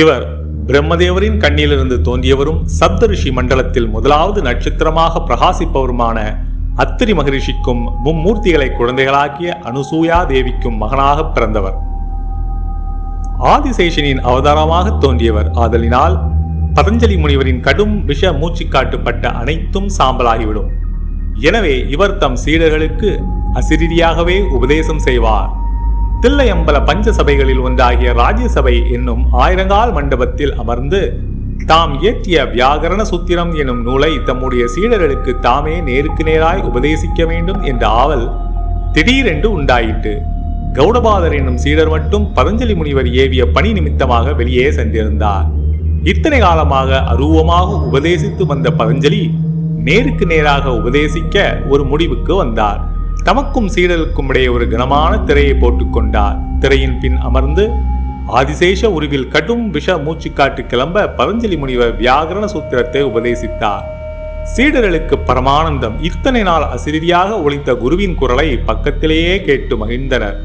இவர் பிரம்மதேவரின் கண்ணிலிருந்து தோன்றியவரும் சப்தரிஷி மண்டலத்தில் முதலாவது நட்சத்திரமாக பிரகாசிப்பவருமான அத்திரி மகரிஷிக்கும் மும்மூர்த்திகளை குழந்தைகளாக்கிய அனுசூயா தேவிக்கும் மகனாக பிறந்தவர். ஆதிசேஷனின் அவதாரமாக தோன்றியவர். ஆதலினால் பதஞ்சலி முனிவரின் கடும் விஷ மூச்சுக்காட்டுப்பட்ட அனைத்தும் சாம்பலாகிவிடும். எனவே இவர் தம் சீடர்களுக்கு அசிரியாகவே உபதேசம் செய்வார். தில்லையம்பல பஞ்ச சபைகளில் ஒன்றாகிய ராஜ்யசபை என்னும் ஆயிரங்கால் மண்டபத்தில் அமர்ந்து தாம் இயற்றிய வியாகரண சூத்திரம் எனும் நூலை தம்முடைய சீடர்களுக்கு தாமே நேருக்கு நேராய் உபதேசிக்க வேண்டும் என்ற ஆவல் திடீரென்று உண்டாயிற்று. கௌடபாதர் என்னும் சீடர் மட்டும் பதஞ்சலி முனிவர் ஏவிய பணி நிமித்தமாக வெளியே சென்றிருந்தார். இத்தனை காலமாக அருவமாக உபதேசித்து வந்த பதஞ்சலி நேருக்கு நேராக உபதேசிக்க ஒரு முடிவுக்கு வந்தார். தமக்கும் சீடருக்கும் இடையே ஒரு கனமான திரையை போட்டுக்கொண்டார். திரையின் பின் அமர்ந்து ஆதிசேஷ உருவில் கடும் விஷ மூச்சு காட்டு கிளம்ப பதஞ்சலி முனிவர் வியாகரண சூத்திரத்தை உபதேசித்தார். சீடர்களுக்கு பரமானந்தம் இத்தனை நாள் அசிரியாக ஒழித்த குருவின் குரலை பக்கத்திலேயே கேட்டு மகிழ்ந்தனர்.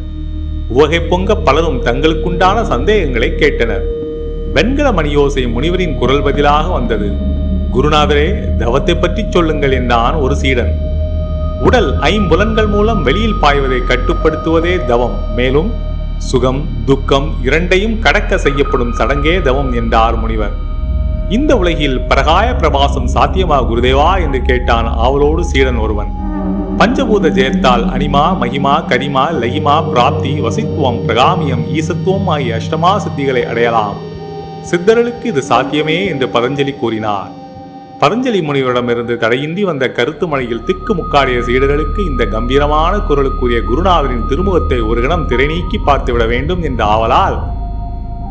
உவகை பொங்க பலரும் தங்களுக்குண்டான சந்தேகங்களை கேட்டனர். வெண்கல மணியோசை முனிவரின் குரல் பதிலாக வந்தது. குருநாதரே தவத்தை பற்றி சொல்லுங்கள் என்றான் ஒரு சீடன். உடல் ஐம்புலன்கள் மூலம் வெளியில் பாய்வதை கட்டுப்படுத்துவதே தவம். மேலும் சுகம் துக்கம் இரண்டையும் கடக்க செய்யப்படும் சடங்கே தவம் என்றார் முனிவர். இந்த உலகில் பிரகாய பிரபாசம் சாத்தியமா குருதேவா என்று கேட்டான் ஆவலோடு சீடன் ஒருவன். பஞ்சபூத ஜெயத்தால் அனிமா மகிமா கரிமா லகிமா பிராப்தி வசித்துவம் பிரகாமியம் ஈசத்துவம் ஆகிய அஷ்டமா சித்திகளை அடையலாம். சித்தர்களுக்கு இது சாத்தியமே என்று பதஞ்சலி கூறினார். பதஞ்சலி முனிவரிடமிருந்து தடையின்றி வந்த கருத்து மலையில் திக்கு முக்காடிய சீடர்களுக்கு இந்த கம்பீரமான குரலுக்குரிய குருநாதரின் திருமுகத்தை ஒரு கணம் திரை நீக்கி பார்த்துவிட வேண்டும் என்ற ஆவலால்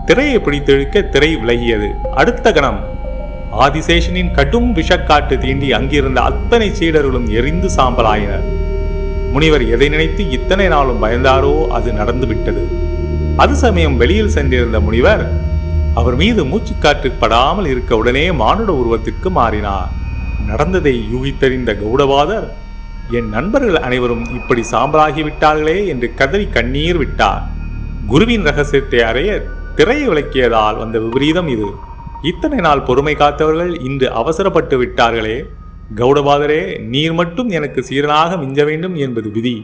திரையை பிடித்தெழுக்க திரை விலகியது. அடுத்த கணம் ஆதிசேஷனின் கடும் விஷக்காட்டு தீண்டி அங்கிருந்த அத்தனை சீடர்களும் எரிந்து சாம்பலாயினர். முனிவர் எதை நினைத்து இத்தனை நாளும் பயந்தாரோ அது நடந்துவிட்டது. அது சமயம் வெளியில் சென்றிருந்த முனிவர் அவர் மீது மூச்சுக்காற்று படாமல் இருக்க உடனே மானுட உருவத்திற்கு மாறினார். நடந்ததை யூகித்தறிந்த கௌடபாதர் என் நண்பர்கள் அனைவரும் இப்படி சாம்பலாகிவிட்டார்களே என்று கதறி கண்ணீர் விட்டார். குருவின் ரகசியத்தை அறைய திரையை விளக்கியதால் வந்த விபரீதம் இது. இத்தனை நாள் பொறுமை காத்தவர்கள் இன்று அவசரப்பட்டு விட்டார்களே. கௌடபாதரே நீர் மட்டும் எனக்கு சீரனாக மிஞ்ச வேண்டும் என்பது விதி.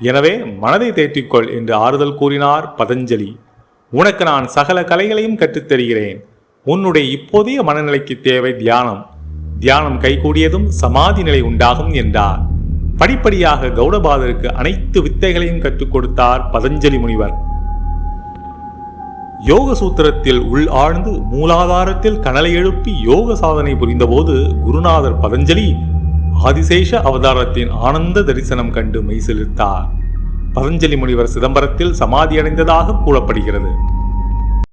எனவே மனதை தேற்றிக்கொள் என்று ஆறுதல் கூறினார் பதஞ்சலி. உனக்கு நான் சகல கலைகளையும் கற்றுத்தருகிறேன் உன்னுடைய இப்போதைய மனநிலைக்கு தேவை தியானம். தியானம் கைகூடியதும் சமாதி நிலை உண்டாகும் என்றார். படிப்படியாக கௌடபாதருக்கு அனைத்து வித்தைகளையும் கற்றுக் கொடுத்தார் பதஞ்சலி முனிவர். யோக சூத்திரத்தில் உள் ஆழ்ந்து மூலாதாரத்தில் கனலை எழுப்பி யோக சாதனை புரிந்தபோது குருநாதர் பதஞ்சலி ஆதிசேஷ அவதாரத்தின் ஆனந்த தரிசனம் கண்டு மெய்சிலிர்த்தார் பதஞ்சலி முனிவர் சிதம்பரத்தில் சமாதியடைந்ததாக கூறப்படுகிறது.